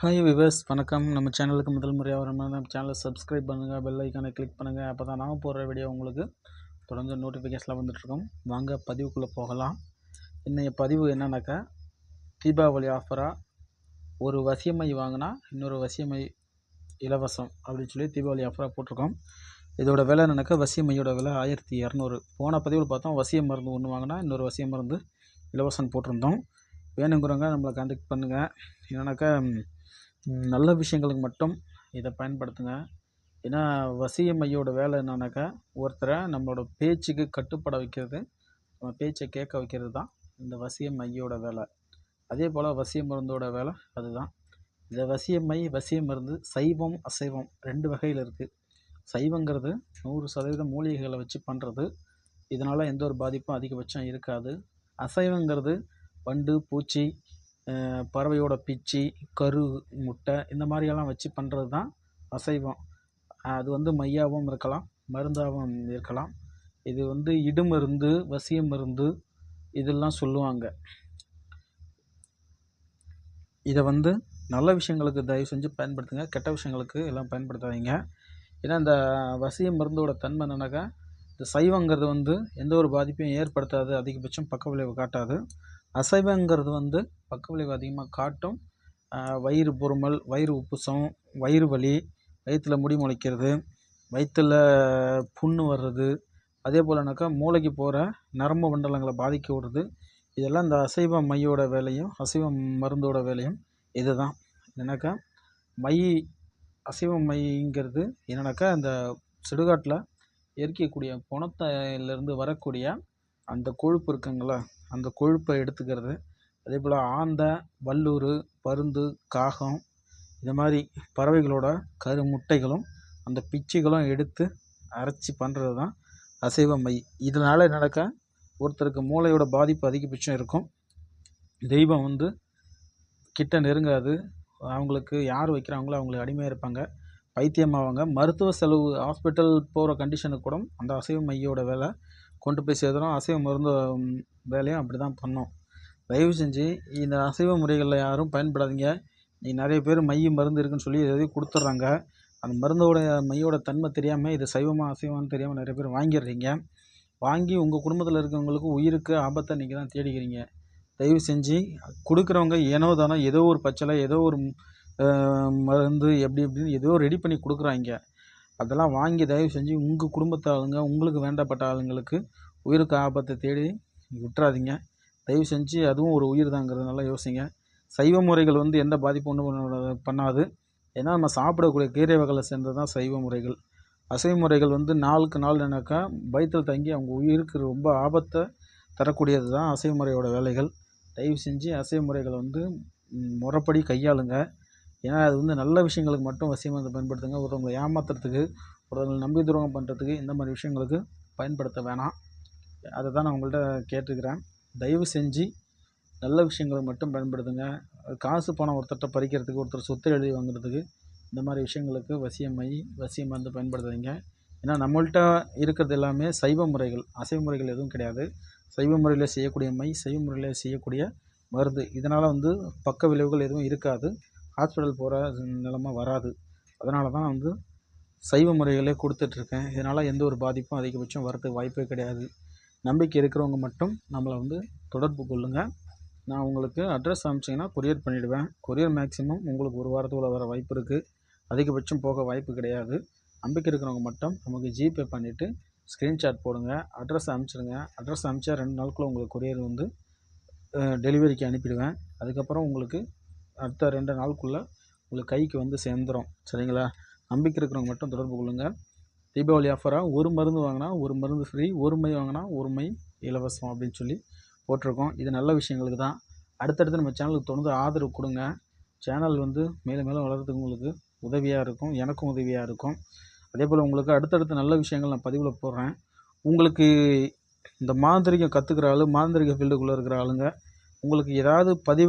Hi viewers வணக்கம். நம்ம சேனலுக்கு முதல் முறையாக வரணும் நம்ம சேனலை சப்ஸ்கிரைப் பண்ணுங்கள் பெல் ஐக்கானை கிளிக் பண்ணுங்கள் அப்போ தான் நான் போடுற வீடியோ உங்களுக்கு தொடர்ந்து நோட்டிஃபிகேஷனில் வந்துட்டுருக்கோம். வாங்க பதிவுக்குள்ளே போகலாம். இன்றைய பதிவு என்னன்னாக்கா தீபாவளி ஆஃபராக ஒரு வசியமை வாங்கினா இன்னொரு வசியமை இலவசம் அப்படின்னு சொல்லி தீபாவளி ஆஃபராக போட்டிருக்கோம். இதோட விலை என்னன்னாக்கா வசியமையோட விலை ஆயிரத்தி இரநூறு. போன பதிவில் பார்த்தோம் வசிய மருந்து ஒன்று வாங்கினா இன்னொரு வசிய மருந்து இலவசம் போட்டிருந்தோம். வேணுங்கிறவங்க நம்மளை கான்டாக்ட் பண்ணுங்கள் என்னன்னாக்கா நல்ல விஷயங்களுக்கு மட்டும் இதை பயன்படுத்துங்க. ஏன்னா வசியம் மையோட வேலை என்னன்னாக்கா ஒருத்தரை நம்மளோட பேச்சுக்கு கட்டுப்பட வைக்கிறது நம்ம பேச்சை கேட்க வைக்கிறது தான் இந்த வசியம் மையோட வேலை. அதே போல் வசிய மருந்தோட வேலை அதுதான். இந்த வசிய மை வசிய மருந்து சைவம் அசைவம் ரெண்டு வகையில் இருக்குது சைவங்கிறது நூறு சதவீதம் மூலிகைகளை வச்சு பண்ணுறது இதனால் எந்த ஒரு பாதிப்பும் அதிகபட்சம் இருக்காது. அசைவங்கிறது வண்டு பூச்சி பறவையோட பிச்சி கரு முட்டை இந்த மாதிரியெல்லாம் வச்சு பண்ணுறது தான் அசைவம். அது வந்து மையாகவும் இருக்கலாம் மருந்தாகவும் இருக்கலாம். இது வந்து இடுமருந்து வசிய மருந்து இதெல்லாம் சொல்லுவாங்க. இதை வந்து நல்ல விஷயங்களுக்கு தயவு செஞ்சு பயன்படுத்துங்க கெட்ட விஷயங்களுக்கு எல்லாம் பயன்படுத்தாதீங்க. ஏன்னா இந்த வசிய மருந்தோட தன்மை என்னன்னாக்கா இந்த சைவங்கிறது வந்து எந்த ஒரு பாதிப்பையும் ஏற்படுத்தாது அதிகபட்சம் பக்க விளைவு காட்டாது. அசைவங்கிறது வந்து பக்க விளைவு அதிகமாக காட்டும். வயிறு பொறுமல் வயிறு உப்புசம் வயிறு வலி வயிற்றுல முடி முளைக்கிறது வயிற்றில் புண்ணு வர்றது அதே போலனாக்கா மூளைக்கு போகிற நரம்பு மண்டலங்களை பாதிக்க விடுறது. இதெல்லாம் இந்த அசைவ மையோட வேலையும் அசைவ மருந்தோட வேலையும் இதுதான். என்னக்கா மை அசைவ மைங்கிறது என்னன்னாக்கா அந்த சுடுகாட்டில் எரிக்கக்கூடிய புணத்தையிலேருந்து வரக்கூடிய அந்த கொழுப்பு இருக்குங்களா? அந்த கொழுப்பை எடுத்துக்கிறது. அதே போல் ஆந்தை வல்லூர் பருந்து காகம் இந்த மாதிரி பறவைகளோட கரு முட்டைகளும் அந்த பிச்சுகளும் எடுத்து அரைச்சி பண்ணுறது தான் அசைவ மை. இதனால் நடக்க ஒருத்தருக்கு மூளையோட பாதிப்பு அதிகபட்சம் இருக்கும். தெய்வம் வந்து கிட்ட நெருங்காது. அவங்களுக்கு யார் வைக்கிறாங்களோ அவங்களுக்கு அடிமையாக இருப்பாங்க. பைத்தியமாவாங்க. மருத்துவ செலவு ஹாஸ்பிட்டல் போகிற கண்டிஷனுக்கு கூட அந்த அசைவ மையோட வேலை கொண்டு போய் சேர்த்துறோம் அசைவ மருந்து வேலையும் அப்படி தான் பண்ணோம். தயவு செஞ்சு இந்த அசைவ முறைகளில் யாரும் பயன்படாதீங்க. நீ நிறைய பேர் மை மருந்து இருக்குன்னு சொல்லி எதையும் கொடுத்துட்றாங்க. அந்த மருந்தோடைய மையோட தன்மை தெரியாமல் இது சைவமாக அசைவமான்னு தெரியாமல் நிறைய பேர் வாங்கிடுறீங்க. வாங்கி உங்கள் குடும்பத்தில் இருக்கிறவங்களுக்கு உயிருக்கு ஆபத்தை நீங்கள் தான் தேடிக்கிறீங்க தயவு செஞ்சு கொடுக்குறவங்க ஏனோ தானோ ஏதோ ஒரு பச்சலை ஏதோ ஒரு மருந்து எப்படி எப்படின்னு ஏதோ ரெடி பண்ணி கொடுக்குறாங்க. அதெல்லாம் வாங்கி தயவு செஞ்சு உங்கள் குடும்பத்து ஆளுங்க உங்களுக்கு வேண்டப்பட்ட ஆளுங்களுக்கு உயிருக்கு ஆபத்தை தேடி விட்டுறாதீங்க. தயவு செஞ்சு அதுவும் ஒரு உயிர் தாங்கிறதுனால யோசிங்க. சைவ முறைகள் வந்து எந்த பாதிப்பும் ஒன்றும் பண்ணாது. ஏன்னா நம்ம சாப்பிடக்கூடிய கீரை வகைகளை சேர்ந்தது தான் சைவ முறைகள். அசைவ முறைகள் வந்து நாளுக்கு நாள் என்னக்கா பயத்தில் தங்கி அவங்க உயிருக்கு ரொம்ப ஆபத்தை தரக்கூடியது தான் அசைவ முறையோட வேலைகள். தயவு செஞ்சு அசைவ முறைகளை வந்து முறைப்படி கையாளுங்க. ஏன்னா அது வந்து நல்ல விஷயங்களுக்கு மட்டும் வசியமாக அதை பயன்படுத்துங்க. ஒருத்தவங்களை ஏமாத்துறதுக்கு ஒருத்தவங்களை நம்பி துரோகம் பண்ணுறதுக்கு இந்த மாதிரி விஷயங்களுக்கு பயன்படுத்த வேணாம். அதை தான் நான் உங்கள்கிட்ட கேட்டுக்கிறேன். தயவு செஞ்சு நல்ல விஷயங்களுக்கு மட்டும் பயன்படுத்துங்க. காசு பணம் ஒருத்தர்கிட்ட பறிக்கிறதுக்கு ஒருத்தர் சொத்து எழுதி வாங்குறதுக்கு இந்த மாதிரி விஷயங்களுக்கு வசியமை வசியமாக இருந்து பயன்படுத்தாதீங்க. ஏன்னா நம்மள்கிட்ட இருக்கிறது எல்லாமே சைவ முறைகள். அசைவ முறைகள் எதுவும் கிடையாது. சைவ முறையில் செய்யக்கூடிய மை சைவ முறையில் செய்யக்கூடிய மருந்து. இதனால் வந்து பக்க விளைவுகள் எதுவும் இருக்காது. ஹாஸ்பிட்டல் போகிற நிலமை வராது. அதனால தான் வந்து சைவ முறைகளே கொடுத்துட்ருக்கேன். இதனால் எந்த ஒரு பாதிப்பும் அதிகபட்சம் வரதுக்கு வாய்ப்பே கிடையாது. நம்பிக்கை இருக்கிறவங்க மட்டும் நம்மளை வந்து தொடர்பு கொள்ளுங்கள் நான் உங்களுக்கு அட்ரஸ் அனுப்பிச்சிங்கன்னா கொரியர் பண்ணிவிடுவேன் கொரியர் மேக்ஸிமம் உங்களுக்கு ஒரு வாரத்துக்குள்ள வர வாய்ப்பு இருக்குது அதிகபட்சம் போக வாய்ப்பு கிடையாது. நம்பிக்கை இருக்கிறவங்க மட்டும் நமக்கு ஜிபே பண்ணிவிட்டு ஸ்க்ரீன்ஷாட் போடுங்க. அட்ரஸ் அனுப்பிச்சிடுங்க அட்ரஸ் அனுப்பிச்சா ரெண்டு நாளுக்குள்ளே உங்களுக்கு கொரியர் வந்து டெலிவரிக்கு அனுப்பிடுவேன். அதுக்கப்புறம் உங்களுக்கு அடுத்த ரெண்டு நாளுக்குள்ளே உங்களுக்கு கைக்கு வந்து சேர்ந்துடும் சரிங்களா? நம்பிக்கை இருக்கிறவங்க மட்டும் தொடர்பு கொள்ளுங்கள் தீபாவளி ஆஃபராக ஒரு மருந்து வாங்கினா ஒரு மருந்து ஃப்ரீ ஒரு மை வாங்கினா ஒரு மை இலவசம் அப்படின்னு சொல்லி போட்டிருக்கோம். இது நல்ல விஷயங்களுக்கு தான். அடுத்தடுத்து நம்ம சேனலுக்கு தொடர்ந்து ஆதரவு கொடுங்க. சேனல் வந்து மேலும் மேலும் வளர்கிறதுக்கு உங்களுக்கு உதவியாக இருக்கும். எனக்கும் உதவியாக இருக்கும். அதே போல் உங்களுக்கு அடுத்தடுத்த நல்ல விஷயங்கள் நான் பதிவில் போடுறேன். உங்களுக்கு இந்த மாந்திரிகம் கற்றுக்கிற ஆள் மாந்திரிக ஃபீல்டுக்குள்ளே இருக்கிற ஆளுங்க உங்களுக்கு ஏதாவது பதிவு